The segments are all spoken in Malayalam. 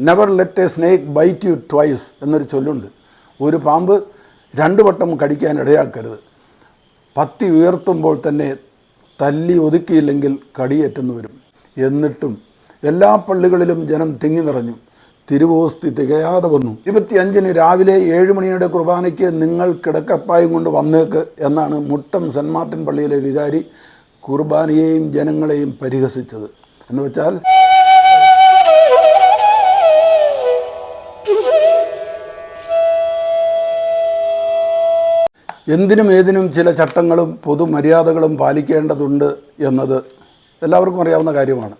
Never let a snake bite you twice എന്നൊരു ചൊല്ലുണ്ട്. ഒരു പാമ്പ് രണ്ട് വട്ടം കടിക്കാൻ ഇടയാക്കരുത്. പത്തി ഉയർത്തുമ്പോൾ തന്നെ തല്ലി ഒതുക്കിയില്ലെങ്കിൽ കടിയേറ്റെന്ന് വരും. എന്നിട്ടും എല്ലാ പള്ളികളിലും ജനം തിങ്ങി നിറഞ്ഞു. തിരുവോസ്തി തികയാതെ വന്നു. ഇരുപത്തിയഞ്ചിന് രാവിലെ ഏഴ് മണിയുടെ കുർബാനയ്ക്ക് നിങ്ങൾ കിടക്കപ്പായും കൊണ്ട് വന്നേക്ക് എന്നാണ് മുട്ടം സെന്റ് മാർട്ടിൻ പള്ളിയിലെ വികാരി കുർബാനയെയും ജനങ്ങളെയും പരിഹസിച്ചത്. എന്ന് വെച്ചാൽ എന്തിനും ഏതിനും ചില ചട്ടങ്ങളും പൊതുമര്യാദകളും പാലിക്കേണ്ടതുണ്ട് എന്നത് എല്ലാവർക്കും അറിയാവുന്ന കാര്യമാണ്.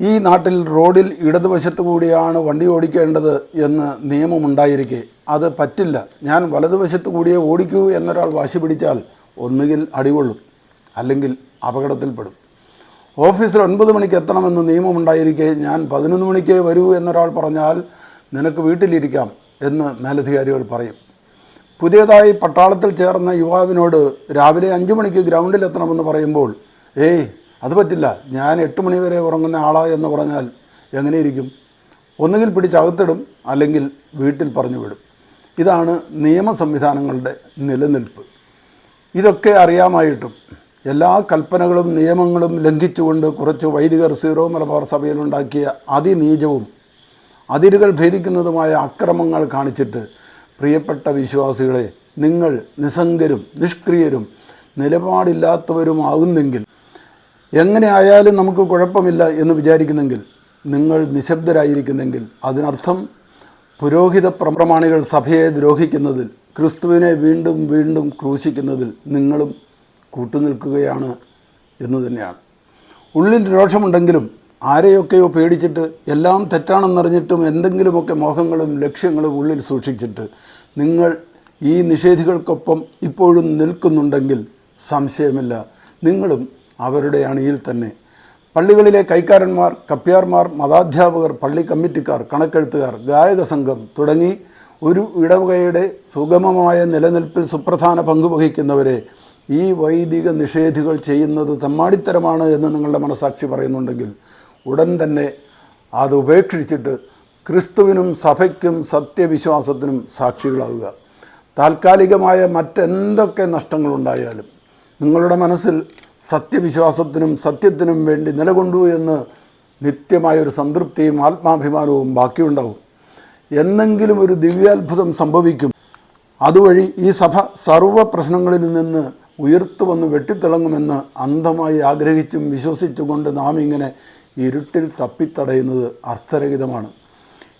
ഈ നാട്ടിൽ റോഡിൽ ഇടതുവശത്ത് കൂടിയാണ് വണ്ടി ഓടിക്കേണ്ടത് എന്ന് നിയമമുണ്ടായിരിക്കെ. അത് പറ്റില്ല. ഞാൻ വലതുവശത്ത് കൂടിയേ ഓടിക്കൂ എന്നൊരാൾ വാശി പിടിച്ചാൽ ഒന്നുകിൽ അടികൊള്ളും അല്ലെങ്കിൽ അപകടത്തിൽപ്പെടും. ഓഫീസിൽ ഒൻപത് മണിക്ക് എത്തണമെന്ന് നിയമമുണ്ടായിരിക്കെ. ഞാൻ പതിനൊന്ന് മണിക്കേ വരൂ എന്നൊരാൾ പറഞ്ഞാൽ നിനക്ക് വീട്ടിലിരിക്കാം എന്ന് മേലധികാരികൾ പറയും. പുതിയതായി പട്ടാളത്തിൽ ചേർന്ന യുവാവിനോട് രാവിലെ അഞ്ച് മണിക്ക് ഗ്രൗണ്ടിൽ എത്തണമെന്ന് പറയുമ്പോൾ ഏയ് അത് പറ്റില്ല. ഞാൻ എട്ട് മണി വരെ ഉറങ്ങുന്ന ആളാ എന്ന് പറഞ്ഞാൽ എങ്ങനെയിരിക്കും? ഒന്നുകിൽ പിടിച്ചകത്തിടും അല്ലെങ്കിൽ വീട്ടിൽ പറഞ്ഞു വിടും. ഇതാണ് നിയമ സംവിധാനങ്ങളുടെ നിലനിൽപ്പ്. ഇതൊക്കെ അറിയാമായിട്ടും എല്ലാ കൽപ്പനകളും നിയമങ്ങളും ലംഘിച്ചുകൊണ്ട് കുറച്ച് വൈദികർ സീറോ മലബാർ സഭയിലുണ്ടാക്കിയ അതിനീചവും അതിരുകൾ ഭേദിക്കുന്നതുമായ അക്രമങ്ങൾ കാണിച്ചിട്ട് പ്രിയപ്പെട്ട വിശ്വാസികളെ നിങ്ങൾ നിസ്സംഗരും നിഷ്ക്രിയരും നിലപാടില്ലാത്തവരുമാകുന്നെങ്കിൽ എങ്ങനെ ആയാലും നമുക്ക് കുഴപ്പമില്ല എന്ന് വിചാരിക്കുന്നെങ്കിൽ നിങ്ങൾ നിശബ്ദരായിരിക്കുന്നെങ്കിൽ അതിനർത്ഥം പുരോഹിത പ്രമാണികൾ സഭയെ ദ്രോഹിക്കുന്നതിൽ ക്രിസ്തുവിനെ വീണ്ടും വീണ്ടും ക്രൂശിക്കുന്നതിൽ നിങ്ങളും കൂട്ടുനിൽക്കുകയാണ് എന്ന് തന്നെയാണ്. ഉള്ളിൽ രോഷമുണ്ടെങ്കിലും ആരെയൊക്കെയോ പേടിച്ചിട്ട് എല്ലാം തെറ്റാണെന്നറിഞ്ഞിട്ടും എന്തെങ്കിലുമൊക്കെ മോഹങ്ങളും ലക്ഷ്യങ്ങളും ഉള്ളിൽ സൂക്ഷിച്ചിട്ട് നിങ്ങൾ ഈ നിഷേധികൾക്കൊപ്പം ഇപ്പോഴും നിൽക്കുന്നുണ്ടെങ്കിൽ സംശയമില്ല. നിങ്ങളും അവരുടെ അണിയിൽ തന്നെ. പള്ളികളിലെ കൈക്കാരന്മാർ കപ്പ്യാർമാർ മതാധ്യാപകർ പള്ളി കമ്മിറ്റിക്കാർ കണക്കെഴുത്തുകാർ ഗായക സംഘം തുടങ്ങി ഒരു ഇടവകയുടെ സുഗമമായ നിലനിൽപ്പിൽ സുപ്രധാന പങ്ക് വഹിക്കുന്നവരെ ഈ വൈദിക നിഷേധികൾ ചെയ്യുന്നത് തമ്മാടിത്തരമാണ് എന്ന് നിങ്ങളുടെ മനസാക്ഷി പറയുന്നുണ്ടെങ്കിൽ ഉടൻ തന്നെ അത് ഉപേക്ഷിച്ചിട്ട് ക്രിസ്തുവിനും സഭയ്ക്കും സത്യവിശ്വാസത്തിനും സാക്ഷികളാവുക. താൽക്കാലികമായ മറ്റെന്തൊക്കെ നഷ്ടങ്ങളുണ്ടായാലും നിങ്ങളുടെ മനസ്സിൽ സത്യവിശ്വാസത്തിനും സത്യത്തിനും വേണ്ടി നിലകൊണ്ടു എന്ന് നിത്യമായൊരു സംതൃപ്തിയും ആത്മാഭിമാനവും ബാക്കിയുണ്ടാവും. എന്നെങ്കിലും ഒരു ദിവ്യാത്ഭുതം സംഭവിക്കും. അതുവഴി ഈ സഭ സർവ പ്രശ്നങ്ങളിൽ നിന്ന് ഉയർത്തു വന്ന് വെട്ടിത്തിളങ്ങുമെന്ന് അന്ധമായി ആഗ്രഹിച്ചും വിശ്വസിച്ചുകൊണ്ട് നാം ഇങ്ങനെ ഇരുട്ടിൽ തപ്പിത്തടയുന്നത് അർത്ഥരഹിതമാണ്.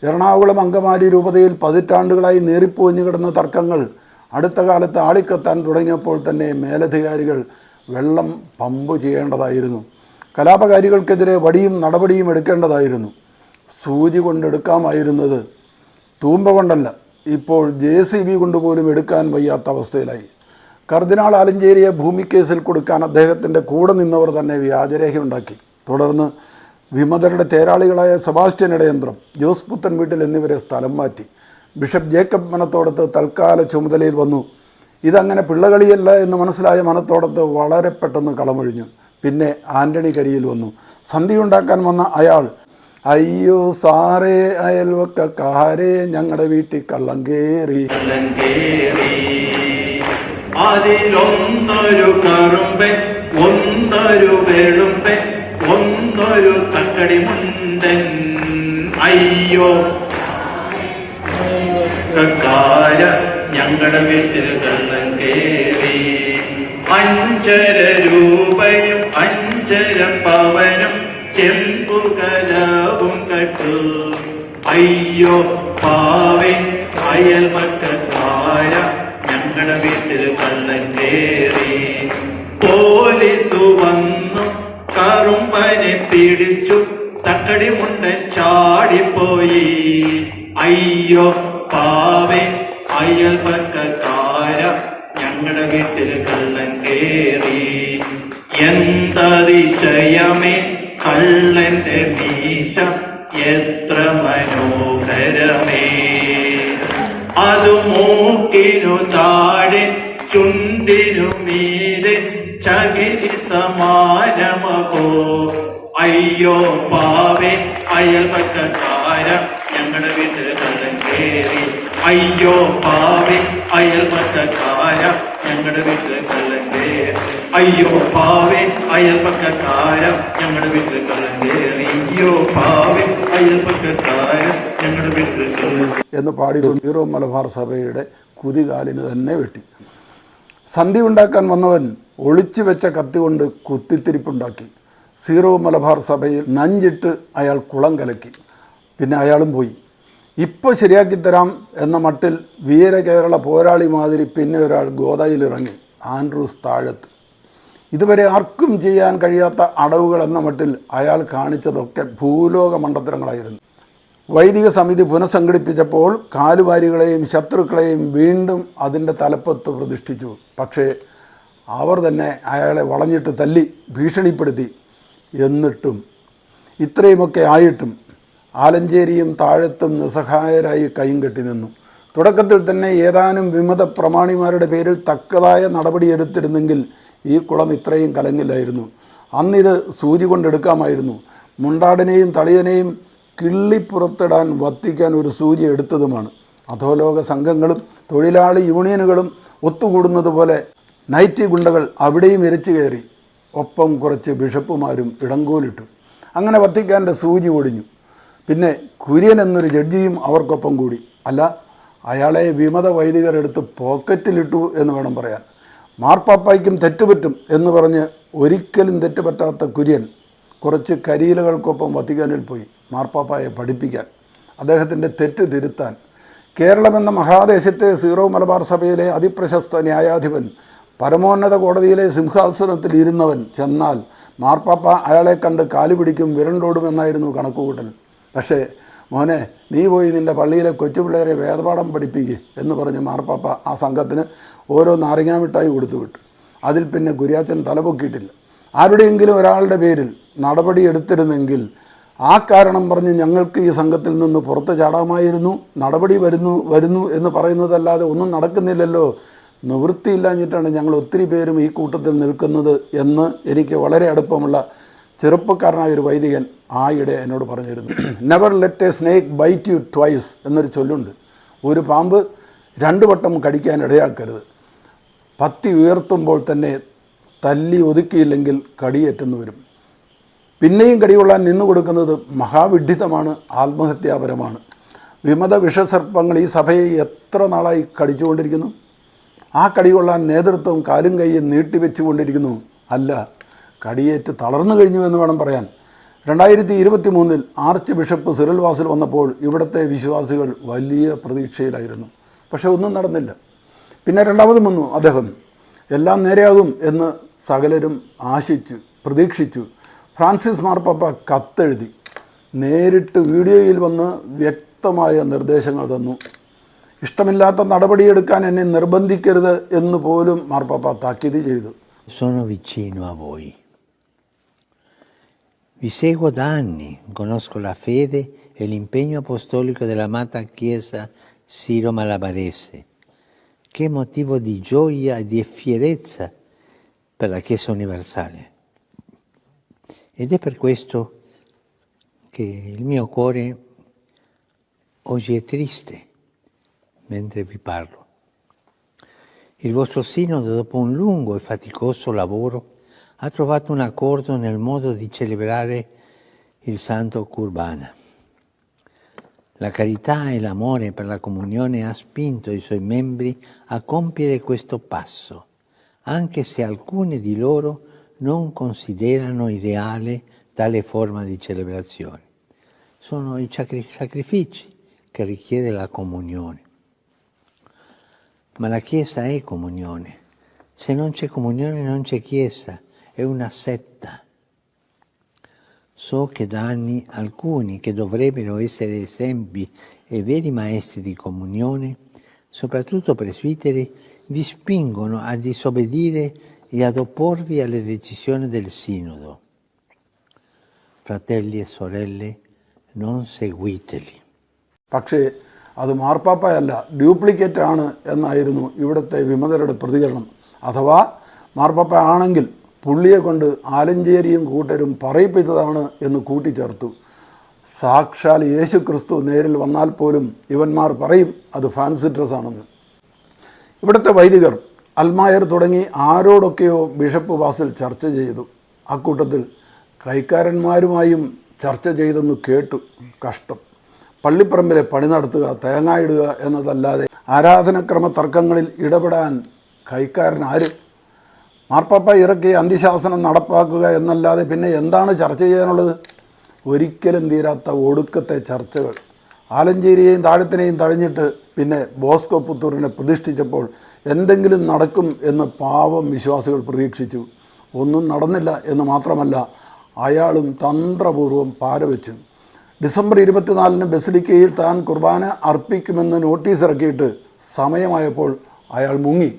എറണാകുളം അങ്കമാലി രൂപതയിൽ പതിറ്റാണ്ടുകളായി നേറിപ്പോഞ്ഞു കിടന്ന തർക്കങ്ങൾ അടുത്ത കാലത്ത് ആളിക്കത്താൻ തുടങ്ങിയപ്പോൾ തന്നെ മേലധികാരികൾ വെള്ളം പമ്പ് ചെയ്യേണ്ടതായിരുന്നു. കലാപകാരികൾക്കെതിരെ വടിയും നടപടിയും എടുക്കേണ്ടതായിരുന്നു. സൂചി കൊണ്ടെടുക്കാമായിരുന്നത് തൂമ്പ കൊണ്ടല്ല ഇപ്പോൾ ജെ സി ബി കൊണ്ടുപോലും എടുക്കാൻ വയ്യാത്ത അവസ്ഥയിലായി. കർദിനാൾ ആലഞ്ചേരിയെ ഭൂമിക്കേസിൽ കേസിൽ കൊടുക്കാൻ അദ്ദേഹത്തിന്റെ കൂടെ നിന്നവർ തന്നെ വ്യാജരേഖയുണ്ടാക്കി. തുടർന്ന് വിമതരുടെ തേരാളികളായ സെബാസ്റ്റ്യൻ ഇടയന്ത്രം ജോസ് പുത്തൻ വീട്ടിൽ എന്നിവരെ സ്ഥലം മാറ്റി. ബിഷപ്പ് ജേക്കബ് മനത്തോടത്ത് തൽക്കാല ചുമതലയിൽ വന്നു. ഇതങ്ങനെ പിള്ളകളിയല്ല എന്ന് മനസ്സിലായ മനത്തോടത്ത് വളരെ പെട്ടെന്ന് കളമൊഴിഞ്ഞു. പിന്നെ ആന്റണി കരിയിൽ വന്നു. സന്ധിയുണ്ടാക്കാൻ വന്ന അയാൾ അയ്യോ സാറേ അയൽവക്കാരെ ഞങ്ങളുടെ വീട്ടിൽ കള്ളം കേറി. അതിലൊന്നൊരു കറുമ്പെ ഒന്നൊരു ഒന്നൊരു തക്കടി മുണ്ടൻ അയ്യോ. കക്കാര ഞങ്ങളുടെ വീട്ടിൽ കണ്ണൻ കേറി. അഞ്ചര രൂപയും അഞ്ചര പവനും ചെമ്പുകലാവും കട്ടു അയ്യോ പാവൻ അയൽ മക്കാര ഞങ്ങളുടെ വീട്ടിൽ കള്ളൻ കേറി. പോലീസ് വന്നു തക്കടി മുണ്ടൻ ചാടിപ്പോയി. അയ്യോ പാവേ അയൽവക്കാര ഞങ്ങളുടെ വീട്ടിൽ കള്ളൻ കേറി. എന്തതിശയമേ കള്ളന്റെ മീശ എത്ര മനോഹരമേ. അത് മൂക്കിനു താഴെ ചുണ്ടിനു മീരെ ചകിരി സമാനമകോ അയ്യോ പാവേ അയൽപക്കാര കാരം ഞങ്ങളുടെ വീട്ടിൽ കടം കേറി അയ്യോ പാവി അയൽപക്കാര ഞങ്ങളുടെ വീട്ടിൽ കള്ളൻ കേറി അയ്യോ പാവി അയൽപക്കാര ഞങ്ങളുടെ വീട്ടിൽ കള്ളൻ കേറി അയ്യോ പാവി അയൽപക്കാര ഞങ്ങളുടെ വീട്ടിൽ എന്ന് പാടിയിട്ടുണ്ട് ഹീറോ മലബാർ സഭയുടെ കുതികാലിന് തന്നെ വെട്ടി. സന്ധി ഉണ്ടാക്കാൻ വന്നവൻ ഒളിച്ചു വെച്ച കത്തി കൊണ്ട് കുത്തിത്തിരിപ്പുണ്ടാക്കി. സീറോ മലബാർ സഭയിൽ നഞ്ചിട്ട് അയാൾ കുളം കലക്കി. പിന്നെ അയാളും പോയി. ഇപ്പോൾ ശരിയാക്കി തരാം എന്ന മട്ടിൽ വീരകേരള പോരാളി മാതിരി പിന്നെ ഒരാൾ ഗോദയിലിറങ്ങി. ആൻഡ്രൂസ് താഴത്ത്. ഇതുവരെ ആർക്കും ചെയ്യാൻ കഴിയാത്ത അടവുകൾ എന്ന മട്ടിൽ അയാൾ കാണിച്ചതൊക്കെ ഭൂലോക മണ്ഡത്തരങ്ങളായിരുന്നു. വൈദിക സമിതി പുനഃസംഘടിപ്പിച്ചപ്പോൾ കാലുവാരികളെയും ശത്രുക്കളെയും വീണ്ടും അതിന്റെ തലപ്പത്ത് പ്രതിഷ്ഠിച്ചു. പക്ഷേ അവർ തന്നെ അയാളെ വളഞ്ഞിട്ട് തല്ലി ഭീഷണിപ്പെടുത്തി. എന്നിട്ടും ഇത്രയുമൊക്കെ ആയിട്ടും ആലഞ്ചേരിയും താഴത്തും നിസ്സഹായരായി കൈയും കെട്ടി നിന്നു. തുടക്കത്തിൽ തന്നെ ഏതാനും വിമത പ്രമാണിമാരുടെ പേരിൽ തക്കതായ നടപടിയെടുത്തിരുന്നെങ്കിൽ ഈ കുളം ഇത്രയും കലങ്ങില്ലായിരുന്നു. അന്നിത് സൂചി കൊണ്ടെടുക്കാമായിരുന്നു. മുണ്ടാടിനെയും തളിയനെയും കിള്ളിപ്പുറത്തിടാൻ വത്തിക്കാൻ ഒരു സൂചി എടുത്തതുമാണ്. അധോലോക സംഘങ്ങളും തൊഴിലാളി യൂണിയനുകളും ഒത്തുകൂടുന്നത് പോലെ നൈറ്റി ഗുണ്ടകൾ അവിടെയും ഇരച്ചു കയറി. ഒപ്പം കുറച്ച് ബിഷപ്പുമാരും ഇടങ്കോലിട്ടു. അങ്ങനെ വത്തിക്കാന്റെ സൂചി ഒടിഞ്ഞു. പിന്നെ കുര്യൻ എന്നൊരു ജഡ്ജിയും അവർക്കൊപ്പം കൂടി. അല്ല അയാളെ വിമത വൈദികരെടുത്ത് പോക്കറ്റിലിട്ടു എന്ന് വേണം പറയാൻ. മാർപ്പാപ്പായ്ക്കും തെറ്റുപറ്റും എന്ന് പറഞ്ഞ് ഒരിക്കലും തെറ്റുപറ്റാത്ത കുര്യൻ കുറച്ച് കരിയിലകൾക്കൊപ്പം വത്തിക്കാനിൽ പോയി മാർപ്പാപ്പായെ പഠിപ്പിക്കാൻ. അദ്ദേഹത്തിന്റെ തെറ്റ് തിരുത്താൻ. കേരളമെന്ന മഹാദേശത്തെ സീറോ മലബാർ സഭയിലെ അതിപ്രശസ്ത ന്യായാധിപൻ പരമോന്നത കോടതിയിലെ സിംഹാസനത്തിൽ ഇരുന്നവൻ ചെന്നാൽ മാർപ്പാപ്പ അയാളെ കണ്ട് കാലു പിടിക്കും വിരണ്ടോടുമെന്നായിരുന്നു കണക്കുകൂട്ടൽ. പക്ഷേ മോനെ നീ പോയി നിന്റെ പള്ളിയിലെ കൊച്ചുപിള്ളേരെ വേദപാഠം പഠിപ്പിക്കുക എന്ന് പറഞ്ഞ് മാർപ്പാപ്പ ആ സംഘത്തിന് ഓരോ നാരങ്ങാമിട്ടായി കൊടുത്തു വിട്ടു അതിൽ പിന്നെ കുര്യാച്ചൻ തലപൊക്കിയിട്ടില്ല. ആരുടെയെങ്കിലും ഒരാളുടെ പേരിൽ നടപടി എടുത്തിരുന്നെങ്കിൽ ആ കാരണം പറഞ്ഞ് ഞങ്ങൾക്ക് ഈ സംഘത്തിൽ നിന്ന് പുറത്ത് ചാടാമായിരുന്നു നടപടി വരുന്നു വരുന്നു എന്ന് പറയുന്നതല്ലാതെ ഒന്നും നടക്കുന്നില്ലല്ലോ നിവൃത്തിയില്ലാഞ്ഞിട്ടാണ് ഞങ്ങൾ ഒത്തിരി പേരും ഈ കൂട്ടത്തിൽ നിൽക്കുന്നത് എന്ന് എനിക്ക് വളരെ അടുപ്പമുള്ള ചെറുപ്പക്കാരനായ ഒരു വൈദികൻ ആയിടെ എന്നോട് പറഞ്ഞിരുന്നു. Never let a snake bite you twice എന്നൊരു ചൊല്ലുണ്ട്. ഒരു പാമ്പ് രണ്ട് വട്ടം കടിക്കാൻ ഇടയാക്കരുത്. പത്തി ഉയർത്തുമ്പോൾ തന്നെ തല്ലി ഒതുക്കിയില്ലെങ്കിൽ കടിയേറ്റെന്ന് വരും. പിന്നെയും കടികൊള്ളാൻ നിന്നു കൊടുക്കുന്നത് മഹാവിഡ്ഢിതമാണ് ആത്മഹത്യാപരമാണ്. വിമത വിഷസർപ്പങ്ങൾ ഈ സഭയെ എത്ര നാളായി കടിച്ചുകൊണ്ടിരിക്കുന്നു? ആ കടികൊള്ളാൻ നേതൃത്വം കാലും കൈയും നീട്ടിവെച്ചുകൊണ്ടിരിക്കുന്നു അല്ല കടിയേറ്റ് തളർന്നു കഴിഞ്ഞു എന്ന് വേണം പറയാൻ. രണ്ടായിരത്തി ഇരുപത്തി മൂന്നിൽ ആർച്ച് ബിഷപ്പ് സിറിൽ വാസിൽ വന്നപ്പോൾ ഇവിടുത്തെ വിശ്വാസികൾ വലിയ പ്രതീക്ഷയിലായിരുന്നു. പക്ഷേ ഒന്നും നടന്നില്ല. പിന്നെ രണ്ടാമതും വന്നു അദ്ദേഹം. എല്ലാം നേരെയാകും എന്ന് സകലരും ആശിച്ചു പ്രതീക്ഷിച്ചു. ഫ്രാൻസിസ് മാർപ്പാപ്പ കത്തെഴുതി. നേരിട്ട് വീഡിയോയിൽ വന്ന് വ്യക്തമായ നിർദ്ദേശങ്ങൾ തന്നു. ഇഷ്ടമില്ലാത്ത നടപടിയെടുക്കാൻ എന്നെ നിർബന്ധിക്കരുത് എന്ന് പോലും മാർപ്പാപ്പ താക്കീത് ചെയ്തു Sono vicino a voi. Vi seguo da anni, conosco la fede e l'impegno apostolico dell'amata Chiesa Siro Malabarese. Che motivo di gioia e di fierezza per la Chiesa universale. Ed è per questo che il mio cuore oggi è triste mentre vi parlo. Il vostro sinodo, dopo un lungo e faticoso lavoro, ha trovato un accordo nel modo di celebrare il Santo Curbana. La carità e l'amore per la comunione ha spinto i suoi membri a compiere questo passo, anche se alcuni di loro non considerano ideale tale forma di celebrazione. Sono i sacri- sacrifici che richiede la comunione. Ma la Chiesa è comunione. Se non c'è comunione non c'è Chiesa, è una setta. So che da anni alcuni che dovrebbero essere esempi e veri maestri di comunione, soprattutto presbiteri, vi spingono a disobbedire e ad opporvi alle decisioni del Sinodo. Fratelli e sorelle, non seguiteli. പക്ഷേ അത് മാർപ്പാപ്പയല്ല ഡ്യൂപ്ലിക്കേറ്റ് ആണ് എന്നായിരുന്നു ഇവിടുത്തെ വിമതരുടെ പ്രതികരണം. അഥവാ മാർപ്പാപ്പ ആണെങ്കിൽ പുള്ളിയെ കൊണ്ട് ആലഞ്ചേരിയും കൂട്ടരും പറയിപ്പിച്ചതാണ് എന്ന് കൂട്ടിച്ചേർത്തു. സാക്ഷാൽ യേശു ക്രിസ്തു നേരിൽ വന്നാൽ പോലും ഇവന്മാർ പറയും അത് ഫാൻസി ഡ്രസ്സാണെന്ന്. ഇവിടുത്തെ വൈദികർ അൽമായർ തുടങ്ങി ആരോടൊക്കെയോ ബിഷപ്പ് വാസിൽ ചർച്ച ചെയ്തു. അക്കൂട്ടത്തിൽ കൈക്കാരന്മാരുമായും ചർച്ച ചെയ്തെന്ന് കേട്ടു. കഷ്ടം. പള്ളിപ്പറമ്പിലെ പണി നടത്തുക തേങ്ങായിടുക എന്നതല്ലാതെ ആരാധനക്രമ തർക്കങ്ങളിൽ ഇടപെടാൻ കൈക്കാരൻ ആര്? മാർപ്പാപ്പ ഇറക്കി അന്ത്യശാസനം നടപ്പാക്കുക എന്നല്ലാതെ പിന്നെ എന്താണ് ചർച്ച ചെയ്യാനുള്ളത്? ഒരിക്കലും തീരാത്ത ഒടുക്കത്തെ ചർച്ചകൾ. ആലഞ്ചേരിയെയും താഴത്തിനെയും തഴഞ്ഞിട്ട് പിന്നെ ബോസ്കോ പുത്തൂരിനെ പ്രതിഷ്ഠിച്ചപ്പോൾ എന്തെങ്കിലും നടക്കും എന്ന് പാവം വിശ്വാസികൾ പ്രതീക്ഷിച്ചു. ഒന്നും നടന്നില്ല എന്ന് മാത്രമല്ല അയാളും തന്ത്രപൂർവം പാരവെച്ചു. ഡിസംബർ ഇരുപത്തിനാലിന് ബസിലിക്കയിൽ താൻ കുർബാന അർപ്പിക്കുമെന്ന് നോട്ടീസ് ഇറക്കിയിട്ട് സമയമായപ്പോൾ അയാൾ മുങ്ങി.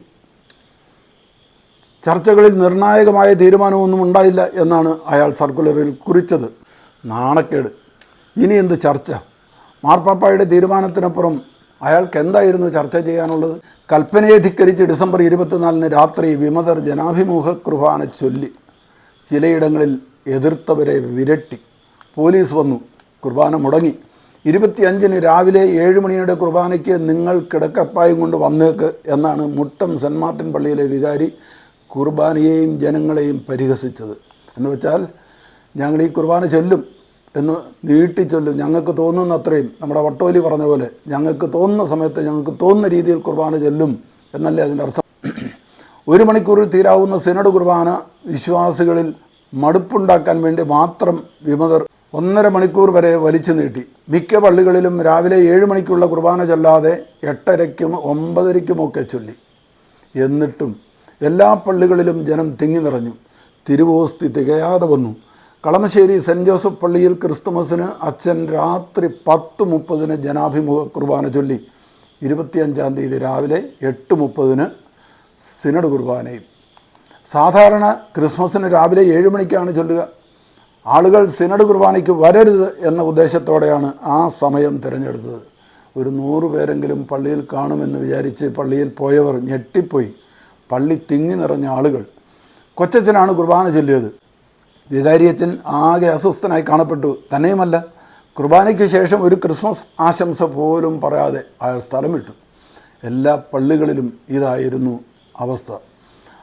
ചർച്ചകളിൽ നിർണായകമായ തീരുമാനമൊന്നും ഉണ്ടായില്ല എന്നാണ് അയാൾ സർക്കുലറിൽ കുറിച്ചത്. നാണക്കേട്. ഇനി എന്ത് ചർച്ച? മാർപ്പാപ്പായുടെ തീരുമാനത്തിനപ്പുറം അയാൾക്ക് എന്തായിരുന്നു ചർച്ച ചെയ്യാനുള്ളത്? കൽപ്പനയെ ധിക്കരിച്ച് ഡിസംബർ ഇരുപത്തിനാലിന് രാത്രി വിമതർ ജനാഭിമുഖ കുർബാന ചൊല്ലി. ചിലയിടങ്ങളിൽ എതിർത്തവരെ വിരട്ടി. പോലീസ് വന്നു. കുർബാന മുടങ്ങി. ഇരുപത്തിയഞ്ചിന് രാവിലെ ഏഴ് മണിയുടെ കുർബാനയ്ക്ക് നിങ്ങൾ കിടക്കപ്പായും കൊണ്ട് വന്നേക്ക് എന്നാണ് മുട്ടം സെന്റ് മാർട്ടിൻ പള്ളിയിലെ വികാരി കുർബാനയെയും ജനങ്ങളെയും പരിഹസിച്ചത്. എന്ന് വെച്ചാൽ ഞങ്ങൾ ഈ കുർബാന ചൊല്ലും എന്ന് നീട്ടി ചൊല്ലും. ഞങ്ങൾക്ക് തോന്നുന്ന അത്രയും. നമ്മുടെ വട്ടോലി പറഞ്ഞ പോലെ ഞങ്ങൾക്ക് തോന്നുന്ന സമയത്ത് ഞങ്ങൾക്ക് തോന്നുന്ന രീതിയിൽ കുർബാന ചൊല്ലും എന്നല്ലേ അതിന്റെ അർത്ഥം? ഒരു മണിക്കൂറിൽ തീരാവുന്ന സിനഡ് കുർബാന വിശ്വാസികളിൽ മടുപ്പുണ്ടാക്കാൻ വേണ്ടി മാത്രം വിമതർ ഒന്നര മണിക്കൂർ വരെ വലിച്ചു നീട്ടി. മിക്ക പള്ളികളിലും രാവിലെ ഏഴ് മണിക്കുള്ള കുർബാന ചൊല്ലാതെ എട്ടരയ്ക്കും ഒമ്പതരയ്ക്കുമൊക്കെ ചൊല്ലി. എന്നിട്ടും എല്ലാ പള്ളികളിലും ജനം തിങ്ങി നിറഞ്ഞു. തിരുവോസ്തി തികയാതെ വന്നു. കളമശ്ശേരി സെന്റ് ജോസഫ് പള്ളിയിൽ ക്രിസ്തുമസിന് അച്ഛൻ രാത്രി പത്ത് മുപ്പതിന് ജനാഭിമുഖ കുർബാന ചൊല്ലി. ഇരുപത്തിയഞ്ചാം തീയതി രാവിലെ എട്ട് മുപ്പതിന് സിനഡ് കുർബാനയും. സാധാരണ ക്രിസ്മസിന് രാവിലെ ഏഴ് മണിക്കാണ് ചൊല്ലുക. ആളുകൾ സിനഡ് കുർബാനയ്ക്ക് വരരുത് എന്ന ഉദ്ദേശത്തോടെയാണ് ആ സമയം തിരഞ്ഞെടുത്തത്. ഒരു നൂറ് പേരെങ്കിലും പള്ളിയിൽ കാണുമെന്ന് വിചാരിച്ച് പള്ളിയിൽ പോയവർ ഞെട്ടിപ്പോയി. പള്ളി തിങ്ങി നിറഞ്ഞ ആളുകൾ. കൊച്ചച്ഛനാണ് കുർബാന ചൊല്ലിയത്. വികാരിയച്ഛൻ ആകെ അസ്വസ്ഥനായി കാണപ്പെട്ടു. തന്നെയുമല്ല കുർബാനയ്ക്ക് ശേഷം ഒരു ക്രിസ്മസ് ആശംസ പോലും പറയാതെ അയാൾ സ്ഥലം വിട്ടു. എല്ലാ പള്ളികളിലും ഇതായിരുന്നു അവസ്ഥ.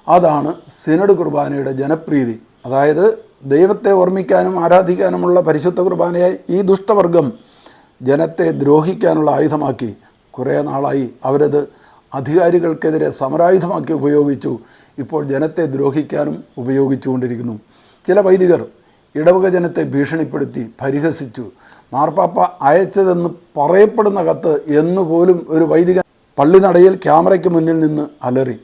അതാണ് സിനഡ് കുർബാനയുടെ ജനപ്രീതി. അതായത് ദൈവത്തെ ഓർമ്മിക്കാനും ആരാധിക്കാനുമുള്ള പരിശുദ്ധ കുർബാനയായി ഈ ദുഷ്ടവർഗം ജനത്തെ ദ്രോഹിക്കാനുള്ള ആയുധമാക്കി കുറേ നാളായി അവരത് അധികാരികൾക്കെതിരെ സമരായുധമാക്കി ഉപയോഗിച്ചു. ഇപ്പോൾ ജനത്തെ ദ്രോഹിക്കാനും ഉപയോഗിച്ചുകൊണ്ടിരിക്കുന്നു. ചില വൈദികർ ഇടവക ജനത്തെ ഭീഷണിപ്പെടുത്തി പരിഹസിച്ചു. മാർപ്പാപ്പ അയച്ചതെന്ന് പറയപ്പെടുന്ന കത്ത് എന്നുപോലും ഒരു വൈദികൻ പള്ളിനടയിൽ ക്യാമറയ്ക്ക് മുന്നിൽ നിന്ന് അലറി.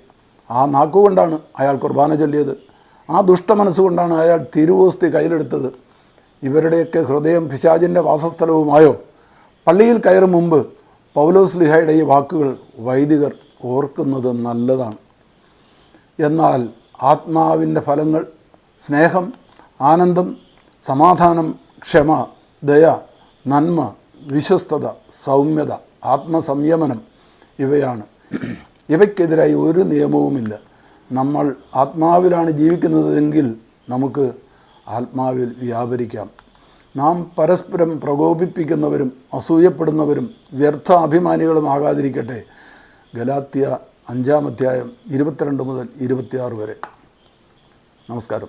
ആ നാക്കുകൊണ്ടാണ് അയാൾ കുർബാന ചൊല്ലിയത്. ആ ദുഷ്ട ദുഷ്ടമനസ്സുകൊണ്ടാണ് അയാൾ തിരുവോസ്തി കയ്യിലെടുത്തത്. ഇവരുടെയൊക്കെ ഹൃദയം പിശാചിന്റെ വാസസ്ഥലവുമായോ? പള്ളിയിൽ കയറും മുമ്പ് പൗലോസ് ലിഹയുടെ ഈ വാക്കുകൾ വൈദികർ ഓർക്കുന്നത് നല്ലതാണ്. എന്നാൽ ആത്മാവിന്റെ ഫലങ്ങൾ സ്നേഹം ആനന്ദം സമാധാനം ക്ഷമ ദയ നന്മ വിശ്വസ്തത സൗമ്യത ആത്മസംയമനം ഇവയാണ്. ഇവയ്ക്കെതിരായി ഒരു നിയമവുമില്ല. നമ്മൾ ആത്മാവിലാണ് ജീവിക്കുന്നതെങ്കിൽ നമുക്ക് ആത്മാവിൽ വ്യാപരിക്കാം. നാം പരസ്പരം പ്രകോപിപ്പിക്കുന്നവരും അസൂയപ്പെടുന്നവരും വ്യർത്ഥ അഭിമാനികളും ആകാതിരിക്കട്ടെ. ഗലാത്യ അഞ്ചാം അധ്യായം ഇരുപത്തിരണ്ട് മുതൽ ഇരുപത്തിയാറ് വരെ. നമസ്കാരം.